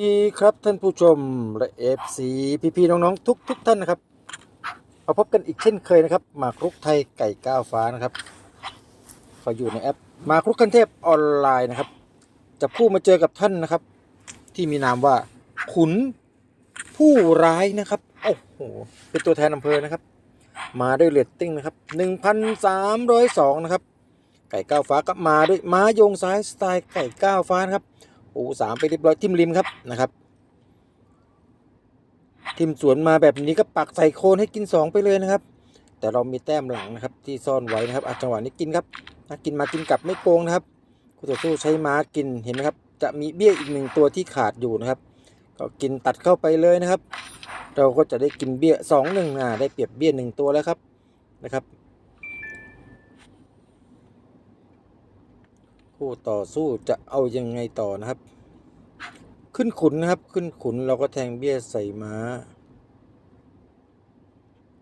ดีครับท่านผู้ชมและเอฟซีพี่ๆน้องๆทุกทุกท่านนะครับ มาพบกันอีกเช่นเคยนะครับหมากรุกไทยไก่ก้าวฟ้านะครับก็อยู่ในแอปหมากรุกคันเทพออนไลน์นะครับ จะพูดมาเจอกับท่านนะครับ ที่มีนามว่า ขุนผู้ร้ายนะครับโอ้โหเป็นตัวแทนอำเภอนะครับ มาด้วยเรตติ้งนะครับ1,302นะครับไก่ก้าวฟ้าก็มาด้วยม้าโยงซ้ายสไตล์ไก่ก้าวฟ้านะครับ โอ้สามไปเรียบร้อยทิมริมครับนะครับ ทิมสวนมาแบบนี้ก็ปักใส่โคนให้กินสองไปเลยนะครับ แต่เรามีแต้มหลังนะครับที่ซ่อนไว้นะครับอะจังหวะนี้กินครับอะกินมากินกลับไม่โกงนะครับคู่ต่อสู้ใช้ม้ากินเห็นไหมครับ จะมีเบี้ยอีกหนึ่งตัวที่ขาดอยู่นะครับ ก็กินตัดเข้าไปเลยนะครับ เราก็จะได้กินเบี้ยสองหนึ่งอะได้เปรียบเบี้ยหนึ่งตัวแล้วครับนะครับ คู่ต่อสู้จะเอายังไงต่อนะครับ ขึ้นขุนนะครับ ขึ้นขุนเราก็แทงเบี้ยใส่ม้า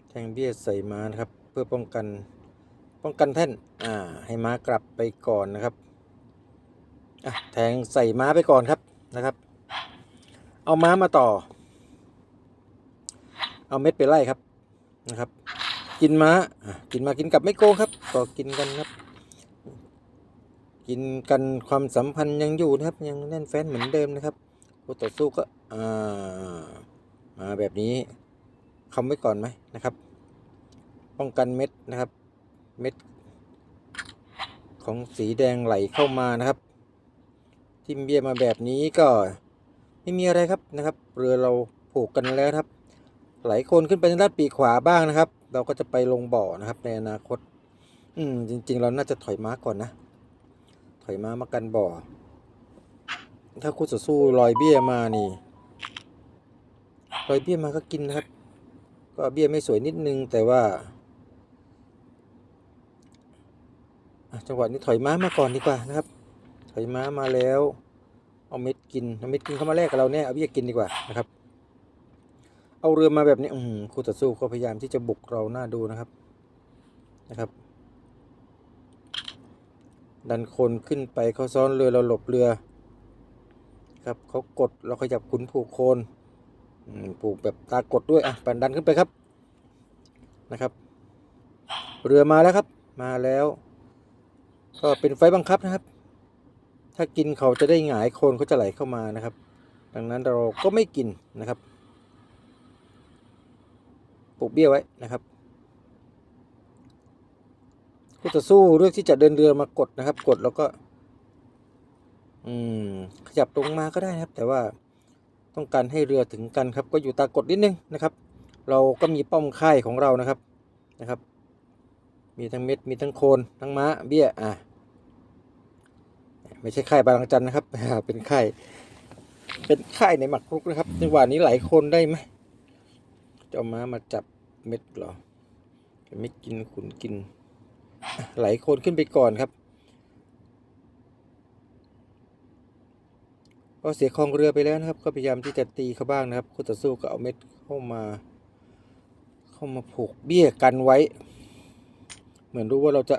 แทงเบี้ยใส่ม้านะครับ เพื่อป้องกันป้องกันแท่นอ่า ให้ม้ากลับไปก่อนนะครับอะแทงใส่ม้าไปก่อนครับนะครับ เอาม้ามาต่อ เอาเม็ดไปไล่ครับนะครับ กินม้ากินมากินกลับไม่โกงครับ ก็กินกันครับ กินกันความสัมพันธ์ยังอยู่นะครับ ยังแน่นแฟ้นเหมือนเดิมนะครับคู่ต่อสู้ก็อ่ามาแบบนี้คำไว้ก่อนไหมนะครับ ป้องกันเม็ดนะครับ เม็ด ของสีแดงไหลเข้ามานะครับ ทิมเบียมาแบบนี้ก็ไม่มีอะไรครับนะครับ เรือเราผูกกันแล้วครับ ไหลโคนขึ้นไปทางด้านปีขวาบ้างนะครับ เราก็จะไปลงบ่อนะครับในอนาคต อืมจริง ๆ เราน่าจะถอยม้าก่อนนะ ยมามากันบ่อ ถ้าคู่ต่อสู้ลอยเบี้ยมานี่ลอยเบี้ยมาก็กินนะครับ ก็เบี้ยไม่สวยนิดนึงแต่ว่าจังหวะนี้ถอยม้ามาก่อนดีกว่านะครับ ถอยม้ามาแล้ว เอาเม็ดกินเอาเม็ดกินเข้ามาแลกกับเราแน่เอาเบี้ยกินดีกว่านะครับ เอาเรือมาแบบนี้อืคู่ต่อสู้ก็พยายามที่จะบุกเราหน้าดูนะครับนะครับ ดันคนขึ้นไปเขาซ้อนเรือเราหลบเรือ ครับเขากดเราขยับขุนผูกโคนผูกแบบตากดด้วยอะปันดันขึ้นไปครับนะครับ เรือมาแล้วครับ มาแล้ว ก็เป็นไฟบังคับนะครับ ถ้ากินเขาจะได้หงายโคนเขาจะไหลเข้ามานะครับ ดังนั้นเราก็ไม่กินนะครับปลูกเบี้ยไว้นะครับ คู่ต่อสู้เลือกที่จะเดินเรือมากดนะครับ กดแล้วก็ อืม ขยับลงมาก็ได้นะครับ แต่ว่าต้องการให้เรือถึงกันครับ ก็อยู่ตากดนิดนึงนะครับ เราก็มีป้อมค่ายของเรานะครับนะครับ มีทั้งเม็ดมีทั้งโคนทั้งม้าเบี้ยอะไม่ใช่ค่ายบาลังจันนะครับเป็นค่ายเป็นค่ายในหมักครุกนะครับจังหวะนี้หลายคนได้ไหมเจะเอาม้ามาจับเม็ดเหรอไม่กินขุนกิน ไหลโคนขึ้นไปก่อนครับก็เสียคลองเรือไปแล้วนะครับ ก็พยายามที่จะตีเขาบ้างนะครับคู่ต่อสู้ก็เอาเม็ดเข้ามา เข้ามาผูกเบี้ยกันไว้ เหมือนรู้ว่าเราจะ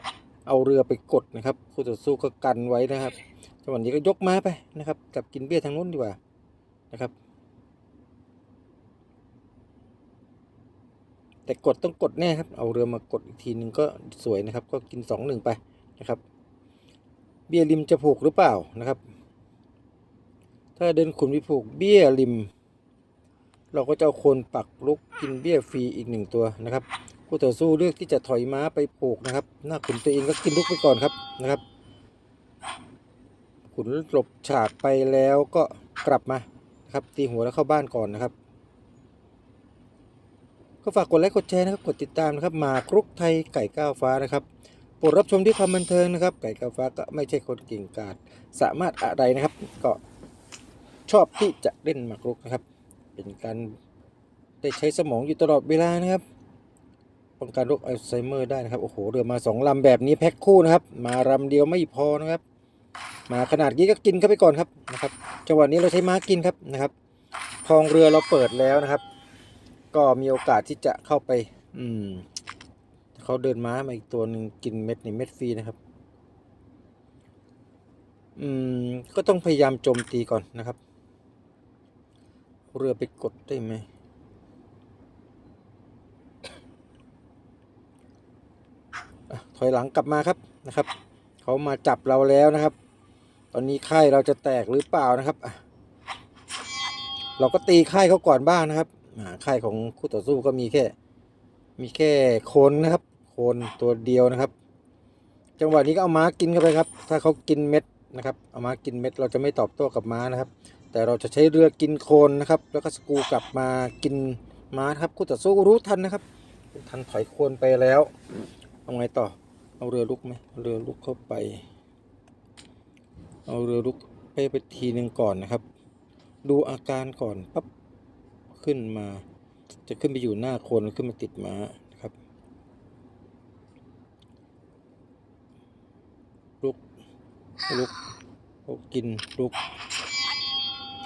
เอาเรือไปกดนะครับคู่ต่อสู้ก็กันไว้นะครับจังหวะนี้ก็ยกม้าไปนะครับจับกินเบี้ยทางนู้นดีกว่านะครับ แต่กดต้องกดแน่ครับ เอาเรือมากดอีกทีนึงก็สวยนะครับ ก็กินสองหนึ่งไปนะครับ เบี้ยริมจะผูกหรือเปล่านะครับ ถ้าเดินขุนไปผูกเบี้ยริม เราก็จะเอาโคนปักลุกกินเบี้ยฟรีอีกหนึ่งตัวนะครับผู้ต่อสู้เลือกที่จะถอยม้าไปผูกนะครับ หน้าขุนตัวเองก็กินลุกไปก่อนครับนะครับ ขุนหลบฉากไปแล้วก็กลับมานะครับตีหัวแล้วเข้าบ้านก่อนนะครับ ก็ฝากกดไลค์กดแชร์นะครับ กดติดตามนะครับหมากรุกไทยไก่ก้าวฟ้านะครับโปรดรับชมที่ความบันเทิงนะครับ ไก่ก้าวฟ้าก็ไม่ใช่คนเก่งกาจสามารถอะไรนะครับ ก็ชอบที่จะเล่นหมากรุกนะครับ เป็นการได้ใช้สมองอยู่ตลอดเวลานะครับป้องกันโรคอัลไซเมอร์ได้นะครับ โอ้โหเรือมาสองลำแบบนี้แพ็คคู่นะครับ มาลำเดียวไม่พอนะครับ มาขนาดนี้ก็กินเข้าไปก่อนครับนะครับ จังหวะนี้เราใช้ม้ากินครับนะครับคลองเรือเราเปิดแล้วนะครับ ก็มีโอกาสที่จะเข้าไป อืมเขาเดินม้ามาอีกตัวหนึ่งกินเม็ดนี่เม็ดฟรีนะครับ อืม ก็ต้องพยายามโจมตีก่อนนะครับ เรือไปกดได้ไหมอถอยหลังกลับมาครับนะครับเขามาจับเราแล้วนะครับ ตอนนี้ค่ายเราจะแตกหรือเปล่านะครับเราก็ตีค่ายเขาก่อนบ้างนะครับ ค่ายของคู่ต่อสู้ก็มีแค่ มีแค่โคนนะครับ โคนตัวเดียวนะครับ จังหวะนี้ก็เอาม้ากินเข้าไปครับ ถ้าเขากินเม็ดนะครับ เอาม้ากินเม็ดเราจะไม่ตอบโต้กับม้านะครับ แต่เราจะใช้เรือกินโคนนะครับ แล้วก็สกูกลับมากินม้าครับคู่ต่อสู้รู้ทันนะครับทันถอยโคนไปแล้วเอาไงต่อ เอาเรือลุกไหมเรือลุกเข้าไป เอาเรือลุกไปไปทีหนึ่งก่อนนะครับ ดูอาการก่อนปั๊บ ขึ้นมา จะขึ้นไปอยู่หน้าโคนขึ้นมาติดม้านะครับลุกลุกลุกกินลุก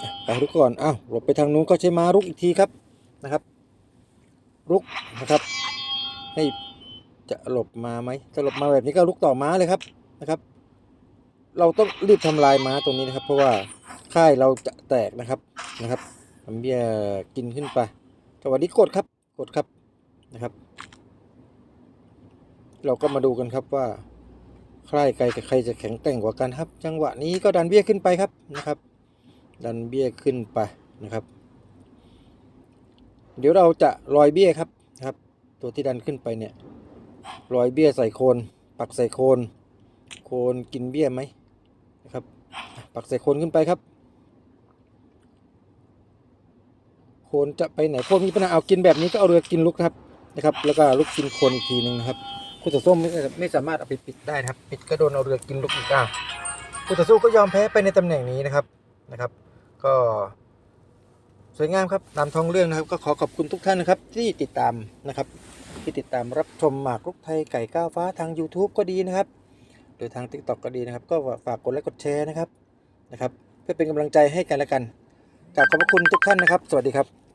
อะไปลุกก่อนอ้าวหลบไปทางนู้นก็ใช้ม้าลุกอีกทีครับนะครับลุกนะครับให้จะหลบมาไหมจะหลบมาแบบนี้ก็ลุกต่อม้าเลยครับนะครับ เราต้องรีบทำลายม้าตัวนี้นะครับ เพราะว่าค่ายเราจะแตกนะครับนะครับ ทำเบี้ยกินขึ้นไปสวัสดีกดครับกดครับนะครับ เราก็มาดูกันครับว่าใครใครจะใครจะแข็งแกร่งกว่ากันครับ จังหวะนี้ก็ดันเบี้ยขึ้นไปครับนะครับ ดันเบี้ยขึ้นไปนะครับ เดี๋ยวเราจะลอยเบี้ยครับนะครับ ตัวที่ดันขึ้นไปเนี่ยลอยเบี้ยใส่โคน ปักใส่โคน โคนกินเบี้ยไหมนะครับ ปักใส่โคนขึ้นไปครับ โคนจะไปไหนโคนมีปัญหาเอากินแบบนี้ก็เอาเรือกินลุกครับนะครับ แล้วก็ลุกกินคนอีกทีหนึ่งนะครับคู่ต่อสู้ไม่ไม่สามารถเอาไปปิดได้นะครับ ปิดก็โดนเอาเรือกินลูกอีกอ้าวคู่ต่อสู้ก็ยอมแพ้ไปในตำแหน่งนี้นะครับนะครับ ก็สวยงามครับตามท้องเรื่องนะครับก็ขอขอบคุณทุกท่านนะครับ ที่ติดตามนะครับ ที่ติดตามรับชมหมากรุกไทยไก่ก้าวฟ้าทาง YouTube ก็ดีนะครับ หรือทาง TikTok ก็ดีนะครับ ก็ฝากกดไลค์กดแชร์นะครับนะครับ เพื่อเป็นกำลังใจให้กันและกันกราบขอบพระคุณทุกท่านนะครับ สวัสดีครับ